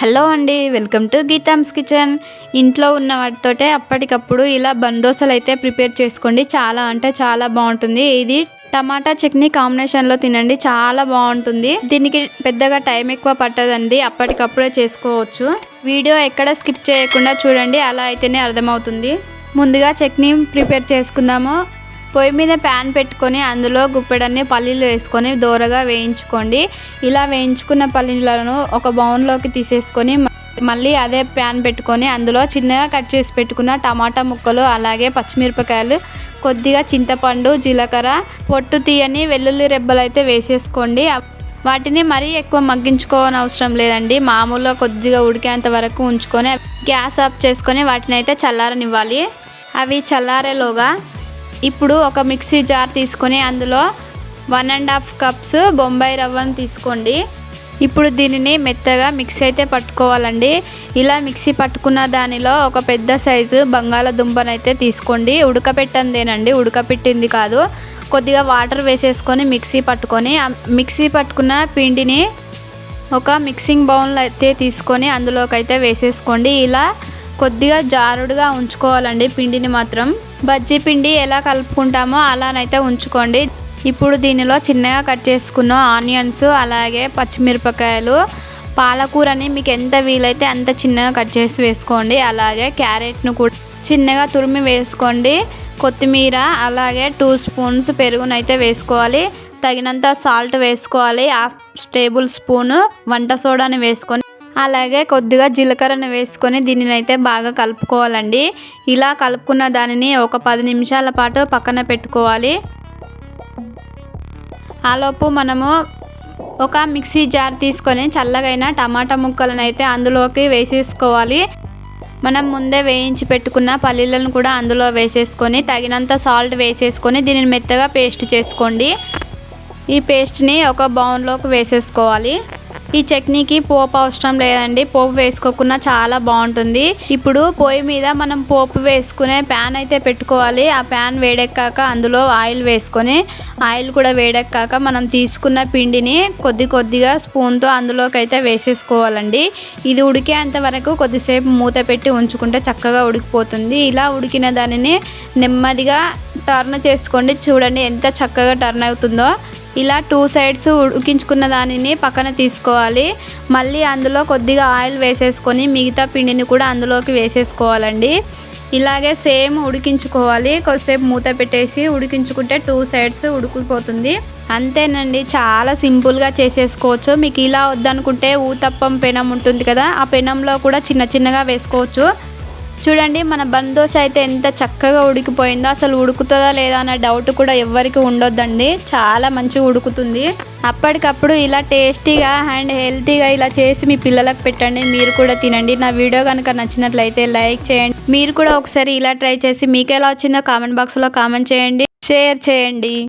Hello అండి welcome to గీతామ్స్ kitchen. ఇంట్లో ఉన్న వాటితోటే అప్పటికప్పుడు ఇలా బందోసలు అయితే ప్రిపేర్ చేసుకోండి. చాలా అంటే చాలా బాగుంటుంది. ఇది టమాటా చట్నీ కాంబినేషన్లో తినండి. చాలా బాగుంటుంది. దీనికి పెద్దగా టైం ఎక్కువ పట్టదండి. అప్పటికప్పుడే చేసుకోవచ్చు. వీడియో ఎక్కడ స్కిప్ చేయకుండా చూడండి. అలా అయితేనే అర్థమవుతుంది. ముందుగా చట్నీ ప్రిపేర్ చేసుకుందాము. పొయ్యి మీద ప్యాన్ పెట్టుకొని అందులో గుప్పెడన్ని పల్లీలు వేసుకొని దోరగా వేయించుకోండి. ఇలా వేయించుకున్న పల్లీలను ఒక బౌన్లోకి తీసేసుకొని మళ్ళీ అదే ప్యాన్ పెట్టుకొని అందులో చిన్నగా కట్ చేసి పెట్టుకున్న టమాటా ముక్కలు అలాగే పచ్చిమిరపకాయలు కొద్దిగా చింతపండు జీలకర్ర పొట్టు తీయని వెల్లుల్లి రెబ్బలు అయితే వేసేసుకోండి వాటిని మరీ ఎక్కువ మగ్గించుకోవని అవసరం లేదండి. మామూలుగా కొద్దిగా ఉడికేంత వరకు ఉంచుకొని గ్యాస్ ఆఫ్ చేసుకొని వాటిని అయితే చల్లారనివ్వాలి. అవి చల్లారేలోగా ఇప్పుడు ఒక మిక్సీ జార్ తీసుకొని అందులో one and half cups Bombay రవ్వను తీసుకోండి. ఇప్పుడు దీనిని మెత్తగా మిక్సీ అయితే పట్టుకోవాలండి. ఇలా మిక్సీ పట్టుకున్న దానిలో ఒక పెద్ద సైజు బంగాళదుంపను అయితే తీసుకోండి. ఉడకపెట్టందేనండి ఉడకపెట్టింది కాదు. కొద్దిగా వాటర్ వేసేసుకొని మిక్సీ పట్టుకొని మిక్సీ పట్టుకున్న పిండిని ఒక మిక్సింగ్ బౌల్ అయితే తీసుకొని అందులోకి అయితే వేసేసుకోండి. ఇలా కొద్దిగా జారుడుగా ఉంచుకోవాలండి పిండిని మాత్రం. బజ్జీ పిండి ఎలా కలుపుకుంటామో అలానైతే ఉంచుకోండి. ఇప్పుడు దీనిలో చిన్నగా కట్ చేసుకున్న ఆనియన్స్ అలాగే పచ్చిమిరపకాయలు పాలకూరని మీకు ఎంత వీలైతే అంత చిన్నగా కట్ చేసి వేసుకోండి. అలాగే క్యారెట్ను కూడా చిన్నగా తురిమి వేసుకోండి. కొత్తిమీర అలాగే టూ స్పూన్స్ పెరుగునైతే వేసుకోవాలి. తగినంత సాల్ట్ వేసుకోవాలి. హాఫ్ టేబుల్ స్పూను వంట సోడాని వేసుకొని అలాగే కొద్దిగా జీలకర్రను వేసుకొని దీనిని అయితే బాగా కలుపుకోవాలండి. ఇలా కలుపుకున్న దానిని ఒక పది నిమిషాల పాటు పక్కన పెట్టుకోవాలి. ఆలోపు మనము ఒక మిక్సీ జార్ తీసుకొని చల్లగైన టమాటా ముక్కలను అయితే అందులోకి వేసేసుకోవాలి. మనం ముందే వేయించి పెట్టుకున్న పల్లీలను కూడా అందులో వేసేసుకొని తగినంత సాల్ట్ వేసేసుకొని దీనిని మెత్తగా పేస్ట్ చేసుకోండి. ఈ పేస్ట్ని ఒక బౌన్లోకి వేసేసుకోవాలి. ఈ చట్నీకి పోపు అవసరం లేదండి. పోపు వేసుకోకుండా చాలా బాగుంటుంది. ఇప్పుడు పొయ్యి మీద మనం పోపు వేసుకునే ప్యాన్ అయితే పెట్టుకోవాలి. ఆ ప్యాన్ వేడెక్కాక అందులో ఆయిల్ వేసుకొని ఆయిల్ కూడా వేడెక్కాక మనం తీసుకున్న పిండిని కొద్ది కొద్దిగా స్పూన్తో అందులోకి అయితే వేసేసుకోవాలండి. ఇది ఉడికేంత వరకు కొద్దిసేపు మూత పెట్టి ఉంచుకుంటే చక్కగా ఉడికిపోతుంది. ఇలా ఉడికిన దానిని నెమ్మదిగా టర్న్ చేసుకోండి. చూడండి ఎంత చక్కగా టర్న్ అవుతుందో. ఇలా టూ సైడ్స్ ఉడికించుకున్న దానిని పక్కన తీసుకోవాలి. మళ్ళీ అందులో కొద్దిగా ఆయిల్ వేసేసుకొని మిగతా పిండిని కూడా అందులోకి వేసేసుకోవాలండి. ఇలాగే సేమ్ ఉడికించుకోవాలి. కొద్దిసేపు మూత పెట్టేసి ఉడికించుకుంటే టూ సైడ్స్ ఉడికిపోతుంది. అంతేనండి చాలా సింపుల్గా చేసేసుకోవచ్చు. మీకు ఇలా వద్దనుకుంటే ఊతప్పం పెనం ఉంటుంది కదా ఆ పెనంలో కూడా చిన్న చిన్నగా వేసుకోవచ్చు. చూడండి మన బందోష అయితే ఎంత చక్కగా ఉడికిపోయిందో అసలు ఉడుకుతుందా లేదా అన్న డౌట్ కూడా ఎవ్వరికి ఉండొద్దండి. చాలా మంచిగా ఉడుకుతుంది. అప్పటికప్పుడు ఇలా టేస్టీగా అండ్ హెల్తీగా ఇలా చేసి మీ పిల్లలకు పెట్టండి. మీరు కూడా తినండి. నా వీడియో కనుక నచ్చినట్లయితే లైక్ చేయండి. మీరు కూడా ఒకసారి ఇలా ట్రై చేసి మీకు ఎలా వచ్చిందో కామెంట్ బాక్స్లో కామెంట్ చేయండి. షేర్ చేయండి.